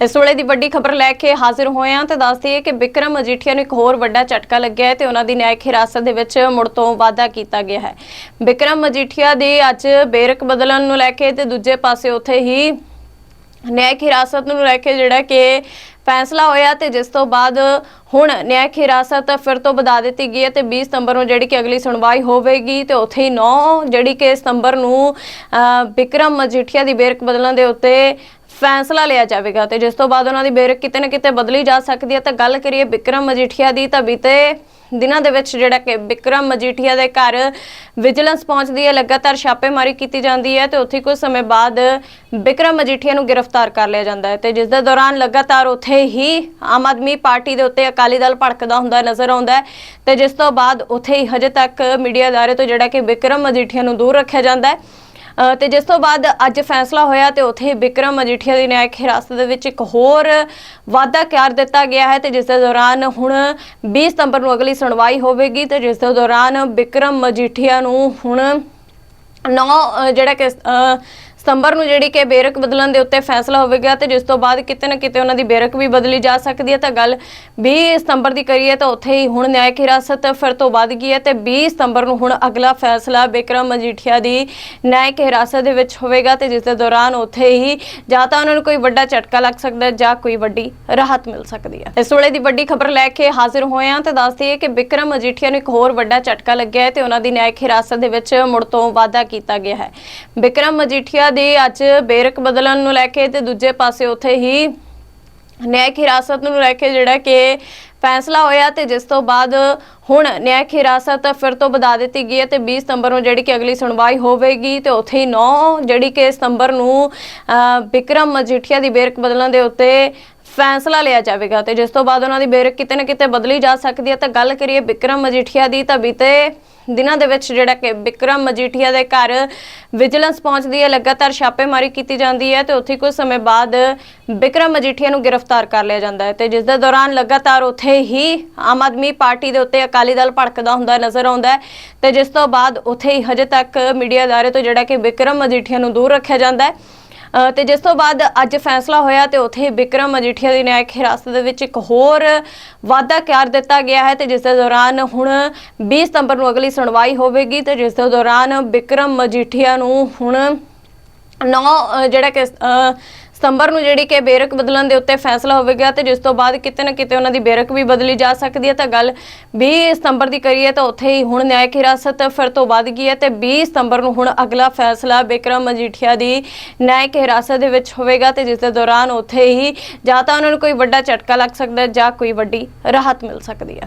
ਇਸ ਵੇਲੇ ਦੀ ਵੱਡੀ ਖਬਰ ਲੈ ਕੇ ਹਾਜ਼ਰ ਹੋਏ ਹਾਂ ਤੇ ਦੱਸ ਦਈਏ ਕਿ ਵਿਕਰਮ ਮਜੀਠੀਆ ਨੂੰ ਇੱਕ ਹੋਰ ਵੱਡਾ ਝਟਕਾ ਲੱਗਿਆ ਹੈ ਤੇ ਉਹਨਾਂ ਦੀ ਨਿਆਇਕ ਹਿਰਾਸਤ ਦੇ ਵਿੱਚ ਮੁੜ ਤੋਂ ਵਾਅਦਾ ਕੀਤਾ ਗਿਆ ਹੈ। ਵਿਕਰਮ ਮਜੀਠੀਆ ਦੇ ਅੱਜ ਬੇਰਕ ਬਦਲਣ ਨੂੰ ਲੈ ਕੇ ਤੇ ਦੂਜੇ ਪਾਸੇ ਉੱਥੇ ਹੀ ਨਿਆਇਕ ਹਿਰਾਸਤ ਨੂੰ ਲੈ ਕੇ ਜਿਹੜਾ ਕਿ ਫੈਸਲਾ ਹੋਇਆ ਤੇ ਜਿਸ ਤੋਂ ਬਾਅਦ ਹੁਣ ਨਿਆਇਕ ਹਿਰਾਸਤ ਫਿਰ ਤੋਂ ਵਧਾ ਦਿੱਤੀ ਗਈ ਹੈ ਤੇ 20 ਸਤੰਬਰ ਨੂੰ ਜਿਹੜੀ ਕਿ ਅਗਲੀ ਸੁਣਵਾਈ ਹੋਵੇਗੀ ਤੇ ਉੱਥੇ ਹੀ 9 ਜਿਹੜੀ ਕਿ ਸਤੰਬਰ ਨੂੰ ਅਹ, ਵਿਕਰਮ ਮਜੀਠੀਆ ਦੀ ਬੇਰਕ ਬਦਲਣ ਦੇ ਉੱਤੇ ਫੈਸਲਾ ਲਿਆ ਜਾਵੇਗਾ ਤੇ ਜਿਸ ਤੋਂ ਬਾਅਦ ਉਹਨਾਂ ਦੀ ਬੇਰਕ ਕਿਤੇ ਨਾ ਕਿਤੇ ਬਦਲੀ ਜਾ ਸਕਦੀ ਹੈ। ਤਾਂ ਗੱਲ ਕਰੀਏ ਵਿਕਰਮ ਮਜੀਠੀਆ ਦੀ, ਤਾਂ ਬੀਤੇ ਦਿਨਾਂ ਦੇ ਵਿੱਚ ਜਿਹੜਾ ਕਿ ਵਿਕਰਮ ਮਜੀਠੀਆ ਦੇ ਘਰ ਵਿਜੀਲੈਂਸ ਪਹੁੰਚਦੀ ਹੈ, ਲਗਾਤਾਰ ਛਾਪੇਮਾਰੀ ਕੀਤੀ ਜਾਂਦੀ ਹੈ ਤੇ ਉੱਥੇ ਕੁਝ ਸਮੇਂ ਬਾਅਦ ਵਿਕਰਮ ਮਜੀਠੀਆ ਨੂੰ ਗ੍ਰਿਫਤਾਰ ਕਰ ਲਿਆ ਜਾਂਦਾ ਹੈ ਤੇ ਜਿਸ ਦੇ ਦੌਰਾਨ ਲਗਾਤਾਰ ਉੱਥੇ ਹੀ ਆਮ ਆਦਮੀ ਪਾਰਟੀ ਦੇ ਉੱਤੇ ਅਕਾਲੀ ਦਲ ਭੜਕਦਾ ਹੁੰਦਾ ਨਜ਼ਰ ਆਉਂਦਾ ਹੈ ਤੇ ਜਿਸ ਤੋਂ ਬਾਅਦ ਉੱਥੇ ਹੀ ਹਜੇ ਤੱਕ ਮੀਡੀਆ ਅਦਾਰੇ ਤੋਂ ਜਿਹੜਾ ਕਿ ਵਿਕਰਮ ਮਜੀਠੀਆ ਨੂੰ ਦੂਰ ਰੱਖਿਆ ਜਾਂਦਾ ਹੈ। ਤੇ ਜਿਸ ਤੋਂ ਬਾਅਦ ਅੱਜ ਫੈਸਲਾ ਹੋਇਆ ਤੇ ਉੱਥੇ ਵਿਕਰਮ ਮਜੀਠੀਆ ਦੀ ਨਿਆਇਕ ਹਿਰਾਸਤ ਦੇ ਵਿੱਚ ਇੱਕ ਹੋਰ ਵਾਅਦਾ ਕਰ ਦਿੱਤਾ ਗਿਆ ਹੈ ਤੇ ਜਿਸ ਦੇ ਦੌਰਾਨ ਹੁਣ 20 ਸਤੰਬਰ ਨੂੰ ਅਗਲੀ ਸੁਣਵਾਈ ਹੋਵੇਗੀ ਤੇ ਜਿਸ ਦੇ ਦੌਰਾਨ ਵਿਕਰਮ ਮਜੀਠੀਆ ਨੂੰ ਹੁਣ ਨੌ ਜਿਹੜਾ ਕਿ ਸਤੰਬਰ ਨੂੰ ਜਿਹੜੀ ਕਿ ਬੇਰਕ ਬਦਲਣ ਦੇ ਉੱਤੇ ਫੈਸਲਾ ਹੋਵੇਗਾ ਤੇ ਜਿਸ ਤੋਂ ਬਾਅਦ ਕਿਤੇ ਨਾ ਕਿਤੇ ਉਹਨਾਂ ਦੀ ਬੇਰਕ ਵੀ ਬਦਲੀ ਜਾ ਸਕਦੀ ਹੈ ਤਾਂ ਗੱਲ 20 ਸਤੰਬਰ ਦੀ ਕਰੀਏ ਤਾਂ ਉੱਥੇ ਹੀ ਹੁਣ ਨਿਆਇਕ ਹਿਰਾਸਤ ਫਿਰ ਤੋਂ ਵੱਧ ਗਈ ਹੈ ਤੇ 20 ਸਤੰਬਰ ਨੂੰ ਹੁਣ ਅਗਲਾ ਫੈਸਲਾ ਬਿਕਰਮ ਮਜੀਠੀਆ ਦੀ ਨਿਆਇਕ ਹਿਰਾਸਤ ਦੇ ਵਿੱਚ ਹੋਵੇਗਾ ਤੇ ਜਿਸ ਦੇ ਦੌਰਾਨ ਉੱਥੇ ਹੀ ਜਾਂ ਤਾਂ ਉਹਨਾਂ ਨੂੰ ਕੋਈ ਵੱਡਾ ਝਟਕਾ ਲੱਗ ਸਕਦਾ ਹੈ ਜਾਂ ਕੋਈ ਵੱਡੀ ਰਾਹਤ ਮਿਲ ਸਕਦੀ ਹੈ। ਇਸ ਵੇਲੇ ਦੀ ਵੱਡੀ ਖਬਰ ਲੈ ਕੇ ਹਾਜ਼ਰ ਹੋਏ ਹਾਂ ਤੇ ਦੱਸ ਦਈਏ ਕਿ ਬਿਕਰਮ ਮਜੀਠੀਆ ਨੂੰ ਇੱਕ ਹੋਰ ਵੱਡਾ ਝਟਕਾ ਲੱਗਿਆ ਹੈ ਤੇ ਉਹਨਾਂ ਦੀ ਨਿਆਇਕ ਹਿਰਾਸਤ ਦੇ ਵਿੱਚ ਮੁੜ ਤੋਂ ਵਾਅਦਾ ਕੀਤਾ ਗਿਆ ਹੈ। ਬਿਕਰਮ ਮਜੀਠੀਆ ਦੇ ਅੱਜ ਬੇਰਕ ਬਦਲਣ ਨੂੰ ਲੈ ਕੇ ਤੇ ਦੂਜੇ ਪਾਸੇ ਉੱਥੇ ਹੀ ਨਿਆਇਕ ਹਿਰਾਸਤ ਨੂੰ ਲੈ ਕੇ ਜਿਹੜਾ ਕਿ ਫੈਸਲਾ ਹੋਇਆ ਤੇ ਜਿਸ ਤੋਂ ਬਾਅਦ ਹੁਣ ਨਿਆਇਕ ਹਿਰਾਸਤ ਫਿਰ ਤੋਂ ਵਧਾ ਦਿੱਤੀ ਗਈ ਹੈ ਤੇ 20 ਸਤੰਬਰ ਨੂੰ ਜਿਹੜੀ ਕਿ ਅਗਲੀ ਸੁਣਵਾਈ ਹੋਵੇਗੀ ਤੇ ਉੱਥੇ ਹੀ 9 ਜਿਹੜੀ ਕਿ ਸਤੰਬਰ ਨੂੰ ਅਹ, ਵਿਕਰਮ ਮਜੀਠੀਆ ਦੀ ਬੇਰਕ ਬਦਲਣ ਦੇ ਉੱਤੇ ਫੈਸਲਾ ਲਿਆ ਜਾਵੇਗਾ ਤੇ ਜਿਸ ਤੋਂ ਬਾਅਦ ਉਹਨਾਂ ਦੀ ਬੇਰਕ ਕਿਤੇ ਨਾ ਕਿਤੇ ਬਦਲੀ ਜਾ ਸਕਦੀ ਹੈ। ਤਾਂ ਗੱਲ ਕਰੀਏ ਵਿਕਰਮ ਮਜੀਠੀਆ ਦੀ, ਤਾਂ ਬੀਤੇ ਦਿਨਾਂ ਦੇ ਵਿੱਚ ਜਿਹੜਾ ਕਿ ਵਿਕਰਮ ਮਜੀਠੀਆ ਦੇ ਘਰ ਵਿਜੀਲੈਂਸ ਪਹੁੰਚਦੀ ਹੈ, ਲਗਾਤਾਰ ਛਾਪੇਮਾਰੀ ਕੀਤੀ ਜਾਂਦੀ ਹੈ ਤੇ ਉੱਥੇ ਕੁਝ ਸਮੇਂ ਬਾਅਦ ਵਿਕਰਮ ਮਜੀਠੀਆ ਨੂੰ ਗ੍ਰਿਫਤਾਰ ਕਰ ਲਿਆ ਜਾਂਦਾ ਹੈ ਤੇ ਜਿਸ ਦੇ ਦੌਰਾਨ ਲਗਾਤਾਰ ਉੱਥੇ ਹੀ ਆਮ ਆਦਮੀ ਪਾਰਟੀ ਦੇ ਉੱਤੇ ਅਕਾਲੀ ਦਲ ਭੜਕਦਾ ਹੁੰਦਾ ਨਜ਼ਰ ਆਉਂਦਾ ਹੈ ਤੇ ਜਿਸ ਤੋਂ ਬਾਅਦ ਉੱਥੇ ਹੀ ਹਜੇ ਤੱਕ ਮੀਡੀਆ ਅਦਾਰੇ ਤੋਂ ਜਿਹੜਾ ਕਿ ਵਿਕਰਮ ਮਜੀਠੀਆ ਨੂੰ ਦੂਰ ਰੱਖਿਆ ਜਾਂਦਾ ਹੈ। ਤੇ ਜਿਸ ਤੋਂ ਬਾਅਦ ਅੱਜ ਫੈਸਲਾ ਹੋਇਆ ਤੇ ਉੱਥੇ ਵਿਕਰਮ ਮਜੀਠੀਆ ਦੀ ਨਿਆਇਕ ਹਿਰਾਸਤ ਦੇ ਵਿੱਚ ਇੱਕ ਹੋਰ ਵਾਅਦਾ ਕਰ ਦਿੱਤਾ ਗਿਆ ਹੈ ਤੇ ਜਿਸ ਦੇ ਦੌਰਾਨ ਹੁਣ 20 ਸਤੰਬਰ ਨੂੰ ਅਗਲੀ ਸੁਣਵਾਈ ਹੋਵੇਗੀ ਤੇ ਜਿਸ ਦੇ ਦੌਰਾਨ ਵਿਕਰਮ ਮਜੀਠੀਆ ਨੂੰ ਹੁਣ 9 ਜਿਹੜਾ ਕਿ ਸਤੰਬਰ ਨੂੰ ਜਿਹੜੀ ਕਿ ਬੇਰਕ ਬਦਲਣ ਦੇ ਉੱਤੇ ਫੈਸਲਾ ਹੋਵੇਗਾ ਤੇ ਜਿਸ ਤੋਂ ਬਾਅਦ ਕਿਤੇ ਨਾ ਕਿਤੇ ਉਹਨਾਂ ਦੀ ਬੇਰਕ ਵੀ ਬਦਲੀ ਜਾ ਸਕਦੀ ਹੈ। ਤਾਂ ਗੱਲ 20 ਸਤੰਬਰ ਦੀ ਕਰੀਏ ਤਾਂ ਉੱਥੇ ਹੀ ਹੁਣ ਨਿਆਇਕ ਹਿਰਾਸਤ ਫਿਰ ਤੋਂ ਵੱਧ ਗਈ ਹੈ ਤੇ 20 ਸਤੰਬਰ ਨੂੰ ਹੁਣ ਅਗਲਾ ਫੈਸਲਾ ਬਿਕਰਮ ਮਜੀਠੀਆ ਦੀ ਨਿਆਇਕ ਹਿਰਾਸਤ ਦੇ ਵਿੱਚ ਹੋਵੇਗਾ ਤੇ ਜਿਸ ਦੇ ਦੌਰਾਨ ਉੱਥੇ ਹੀ ਜਾਂ ਤਾਂ ਉਹਨਾਂ ਨੂੰ ਕੋਈ ਵੱਡਾ ਝਟਕਾ ਲੱਗ ਸਕਦਾ ਹੈ ਜਾਂ ਕੋਈ ਵੱਡੀ ਰਾਹਤ ਮਿਲ ਸਕਦੀ ਹੈ।